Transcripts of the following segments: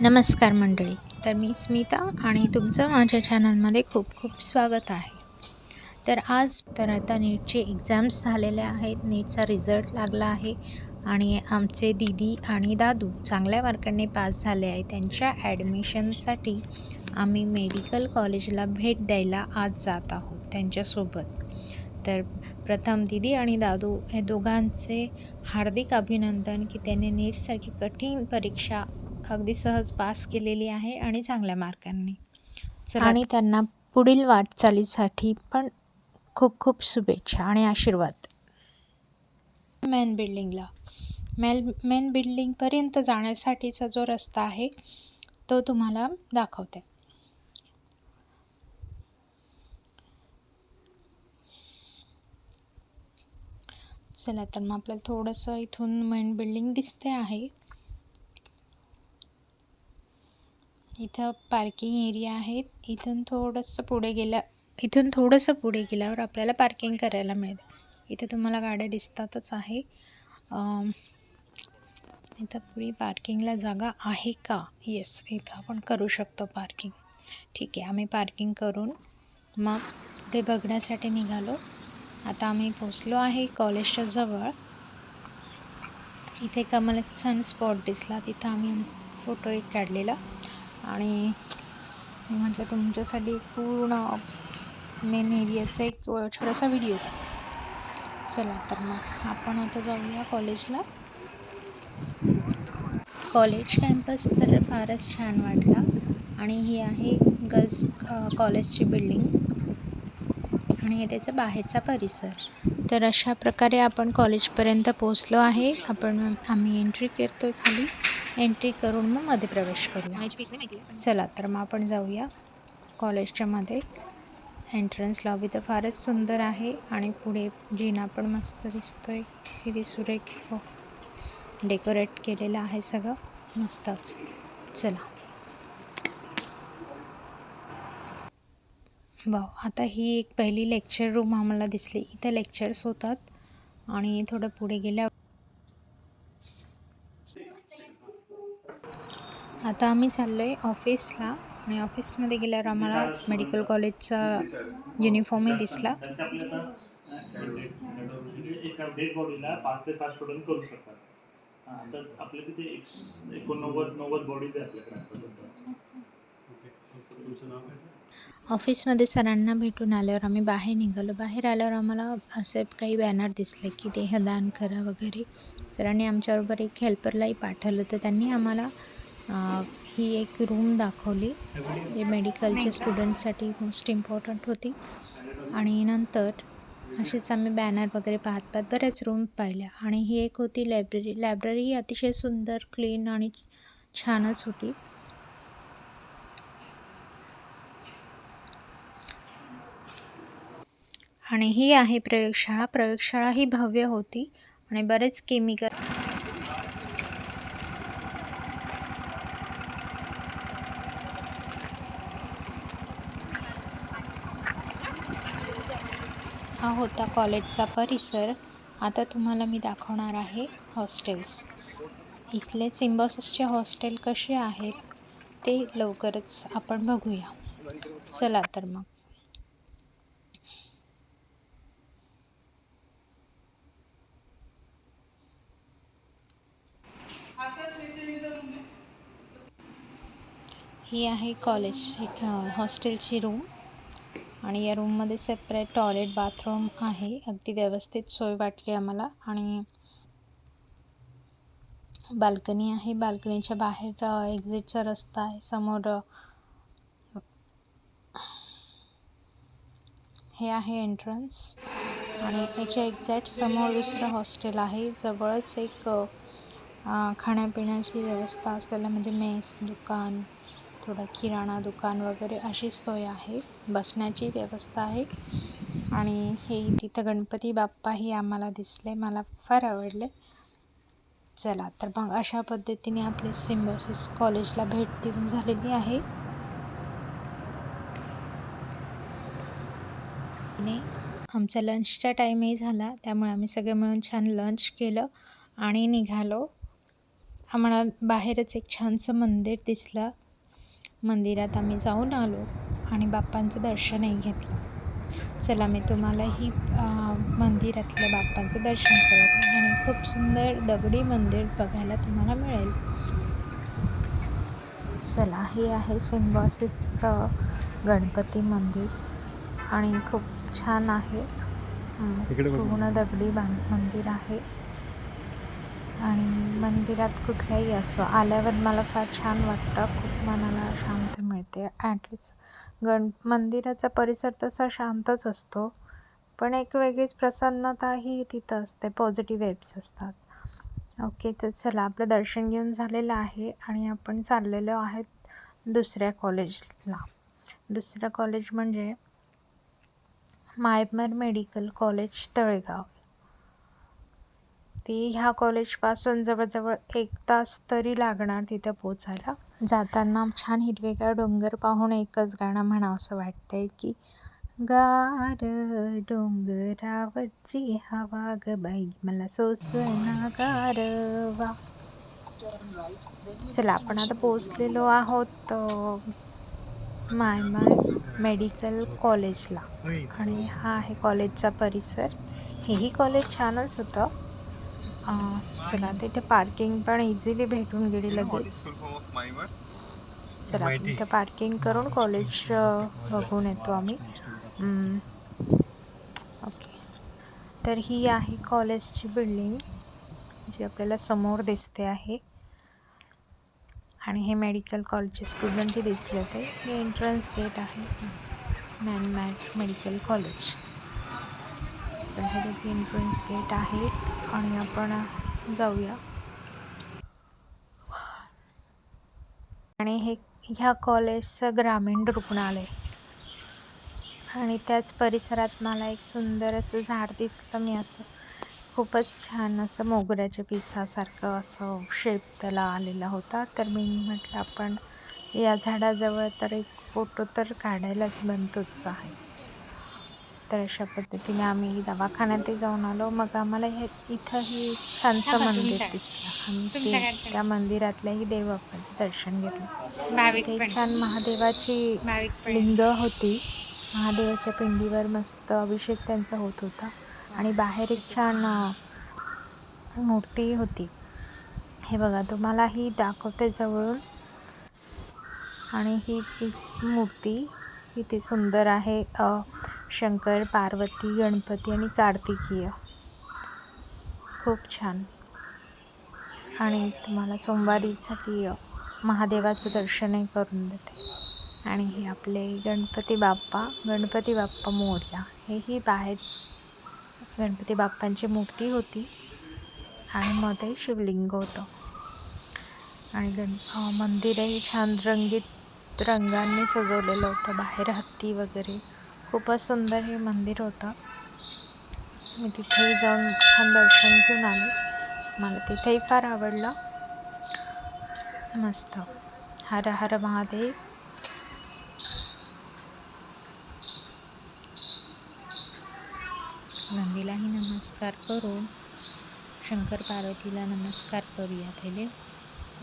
नमस्कार मंडळी. तर मी स्मिता आणि तुमचं माझ्या चॅनलमध्ये खूप खूप स्वागत आहे. तर आज तर आता नीटचे एक्झाम्स झालेले आहेत. नीटचा रिझल्ट लागला आहे आणि आमचे दीदी आणि दादू चांगल्या मार्कांनी पास झाले आहे. त्यांच्या ॲडमिशनसाठी आम्ही मेडिकल कॉलेजला भेट द्यायला आज जात आहोत त्यांच्यासोबत. तर प्रथम दीदी आणि दादू हे दोघांचे हार्दिक अभिनंदन की त्यांनी नीटसारखी कठीण परीक्षा अगदी सहज पास केलेली आहे आणि चांगल्या मार्कांनी. आणि त्यांना पुढील वाटचालीसाठी पण खूप खूप शुभेच्छा आणि आशीर्वाद. मेन बिल्डिंगला. मेल मेन बिल्डिंगपर्यंत जाण्यासाठीचा जो रस्ता आहे तो तुम्हाला दाखवते. चला तर मग आपल्याला थोडंसं इथून मेन बिल्डिंग दिसते आहे. इथं पार्किंग एरिया आहे इथून थोडंसं पुढे गेल्या इथून थोडंसं पुढे गेल्यावर आपल्याला पार्किंग करायला मिळेल. इथे तुम्हाला गाड्या दिसतातच आहे. इथं पुढे पार्किंगला जागा आहे का? येस इथं आपण करू शकतो पार्किंग ठीक आहे आम्ही पार्किंग करून मग पुढे बघण्यासाठी निघालो. आता आम्ही पोचलो आहे कॉलेजच्या जवळ. इथे एक आम्हाला छान स्पॉट दिसला. तिथं आम्ही फोटो एक काढलेला. आणि मी म्हटलं तुमच्यासाठी एक पूर्ण मेन एरियाचा एक छोटासा व्हिडिओ चला तर मग आपण आता जाऊया कॉलेजला कॉलेज कॅम्पस तर फारच छान वाटला. आणि ही आहे गर्ल्स कॉलेजची बिल्डिंग आणि हे त्याचा बाहेरचा परिसर. तर अशा प्रकारे आपण कॉलेजपर्यंत पोचलो आहे. आपण आम्ही एंट्री करतोय खाली. एंट्री करून मग मध्ये प्रवेश करूया. चला तर मग आपण जाऊया कॉलेजच्या मध्ये. एंट्रन्स लॉबी तर फारच सुंदर आहे आणि पुढे जिना पण मस्त दिसतोय. किती सुरेख डेकोरेट केलेलं आहे सगळं. मस्तच. चला. वाव आता ही एक पहिली लेक्चर रूम आम्हाला दिसली. इथं लेक्चर्स होतात आणि थोडं पुढे गेल्या आता आम्ही चाललो आहे ऑफिसला आणि ऑफिसमध्ये गेल्यावर आम्हाला मेडिकल कॉलेजचा युनिफॉर्मही दिसला. एका डेड बॉडीला पाच ते सात स्टुडंट करू शकतात तर आपल्या तिथे एकोणनव्वद नव्वद बॉडीज आहे आपल्याकडे ऑफिसमध्ये सरांना भेटून आल्यावर आम्ही बाहेर निघालो. बाहेर आल्यावर आम्हाला असे काही बॅनर दिसले की देहदान करा वगैरे. सरांनी आमच्याबरोबर एक हेल्परलाही पाठवलं. तर त्यांनी आम्हाला ही एक रूम दाखवली. जी मेडिकलच्या स्टुडंटसाठी मोस्ट इम्पॉर्टंट होती. आणि नंतर असेच आम्ही बॅनर वगैरे पाहत पाहत बऱ्याच रूम पाहिल्या. आणि ही एक होती लायब्ररी लायब्ररी अतिशय सुंदर क्लीन आणि छानच होती. आणि ही आहे प्रयोगशाळा. प्रयोगशाळा ही भव्य होती. आणि बरेच केमिकल हा होता कॉलेजचा परिसर. आता तुम्हाला मी दाखवणार आहे हॉस्टेल्स. इथले सिम्बॉसिसचे हॉस्टेल कसे आहेत ते लवकरच आपण बघूया. चला तर मग. ही आहे कॉलेजची हॉस्टेलची रूम. आणि या रूममध्ये सेपरेट टॉयलेट बाथरूम आहे. अगदी व्यवस्थित सोय वाटली आम्हाला. आणि बाल्कनी आहे. बाल्कनीच्या बाहेर एक्झिटचा रस्ता आहे. समोर हे आहे एंट्रन्स आणि याच्या एक्झॅक्ट समोर दुसरं हॉस्टेल आहे. जवळच एक खाण्यापिण्याची व्यवस्था असलेलं म्हणजे मेस दुकान थोडं किराणा दुकान वगैरे अशी सोय आहे. बसण्याची व्यवस्था आहे. आणि हे तिथं गणपती बाप्पाही आम्हाला दिसले. मला फार आवडले. चला तर मग अशा पद्धतीने आपली सिम्बॉसिस कॉलेजला भेट देऊन झालेली आहे. आणि आमचा लंचचा टाईमही झाला. त्यामुळे आम्ही सगळे मिळून छान लंच केलं आणि निघालो. आम्हाला बाहेरच एक छानसं मंदिर दिसलं. मंदिरात आम्ही जाऊन आलो आणि बाप्पांचं दर्शनही घेतलं. चला मी तुम्हालाही अं, मंदिरातल्या बाप्पांचं दर्शन करत आणि खूप सुंदर दगडी मंदिर बघायला तुम्हाला मिळेल. चला हे आहे सिम्बॉसिसचं गणपती मंदिर आणि खूप छान आहे. पूर्ण दगडी बांध मंदिर आहे. आणि मंदिरात कुठल्याही असो आल्यावर मला फार छान वाटतं. खूप मनाला शांती मिळते. ॲटलीस्ट गण मंदिराचा परिसर तसा शांतच असतो. पण एक वेगळीच प्रसन्नताही तिथं असते. पॉझिटिव्ह वेब्स असतात. ओके तर चला आपलं दर्शन घेऊन झालेलं आहे आणि आपण चाललेलो आहेत दुसऱ्या कॉलेजला दुसरं कॉलेज म्हणजे मायमर मेडिकल कॉलेज तळेगाव. ती ह्या कॉलेजपासून जवळजवळ एक तास तरी लागणार तिथे पोचायला. जाताना छान हिरवेगार डोंगर पाहून एकच गाणं म्हणावं असं वाटतंय की गार डोंगरावरची हवा ग बाई मला सोसना गारवा. चला आपण आता पोचलेलो आहोत माय माय मेडिकल कॉलेजला. आणि हा आहे कॉलेजचा परिसर. हेही कॉलेज छानच होतं. चला तिथे पार्किंग पण इझिली भेटून गेली लगेच. चला आपण इथं पार्किंग करून कॉलेज बघून येतो आम्ही. ओके. तर ही आहे कॉलेजची बिल्डिंग जी आपल्याला समोर दिसते आहे. आणि हे मेडिकल कॉलेजचे स्टुडंटही दिसले होते. हे एंट्रन्स गेट आहे. मॅन मॅट मेडिकल कॉलेज. तर हे दोघे एंट्रन्स गेट आहेत आणि आपण जाऊया. आणि हे ह्या कॉलेजचं ग्रामीण रुग्णालय. आणि त्याच परिसरात मला एक सुंदर असं झाड दिसलं मी असं खूपच छान असं मोगऱ्याच्या पिसासारखं असं शेप त्याला आलेला होता. तर मी म्हटलं आपण या झाडाजवळ तर एक फोटो तर काढायलाच बनतोच आहे. तर अशा पद्धतीने आम्ही दवाखान्यातही जाऊन आलो. मग आम्हाला हे इथंही छानसं मंदिर दिसलं. आम्ही ते त्या मंदिरातल्याही देवबाप्पाचं दर्शन घेतलं. इथे छान महादेवाची लिंग होती. महादेवाच्या पिंडीवर मस्त अभिषेक त्यांचा होत होता. आणि बाहेर एक छान मूर्ती होती. हे बघा तुम्हाला ही दाखवते जवळून. आणि ही एक मूर्ती किती सुंदर आहे. शंकर पार्वती गणपती आणि कार्तिकीय. खूप छान. आणि तुम्हाला सोमवारीसाठी महादेवाचं दर्शनही करून देते. आणि हे आपले गणपती बाप्पा गणपती बाप्पा मोर्या. हेही बाहेर गणपती बाप्पांची मूर्ती होती. आणि मध्ये शिवलिंग होतं. आणि गण मंदिरही छान रंगीत रंगांनी सजवलेलं होतं. बाहेर हत्ती वगैरे खूपच सुंदर हे मंदिर होतं. मी तिथेही जाऊन छान दर्शन घेऊन आले. मला तिथेही फार आवडलं. मस्त. हर हर महादेव. नंदीलाही नमस्कार करून शंकर पार्वतीला नमस्कार करूया पहिले.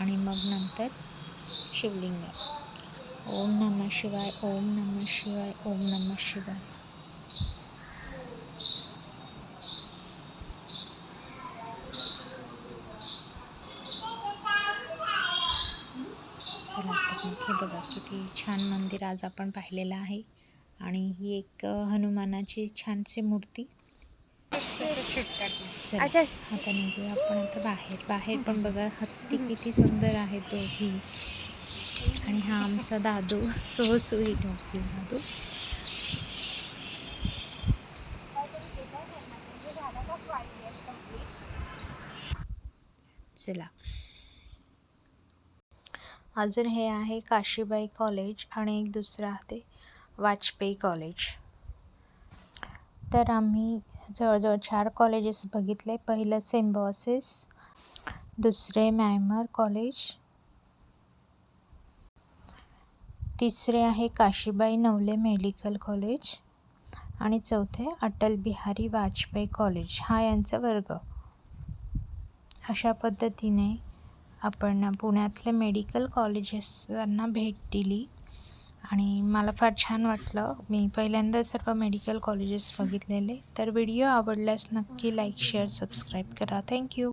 आणि मग नंतर शिवलिंग. ओम नमः शिवाय ओम नमः शिवाय ओम नमः शिवाय। चला हे बघा किती छान मंदिर आज आपण पाहिलेलं आहे. आणि ही एक हनुमानाची छानशी मूर्ती. चला आता निघूया आपण आता बाहेर. बाहेर पण बघा हत्ती किती सुंदर आहे दोघी. आणि हा आमचा Dadu so sweet doggy Dadu. चला. अजून हे आहे काशीबाई कॉलेज आणि एक दुसरं आहे वाजपेयी कॉलेज. तर आम्ही जवळजवळ चार कॉलेजेस बघितले. पहिलं सिम्बॉसिस दुसरे मॅमर कॉलेज तिसरे आहे काशीबाई नवले मेडिकल कॉलेज. आणि चौथे अटल बिहारी वाजपेयी कॉलेज. हा यांचा वर्ग. अशा पद्धतीने आपण पुण्यातले मेडिकल कॉलेजेसांना भेट दिली. आणि मला फार छान वाटलं. मी पहिल्यांदा सर्व मेडिकल कॉलेजेस बघितलेले. तर व्हिडिओ आवडल्यास नक्की लाईक शेअर सबस्क्राईब करा. Thank you.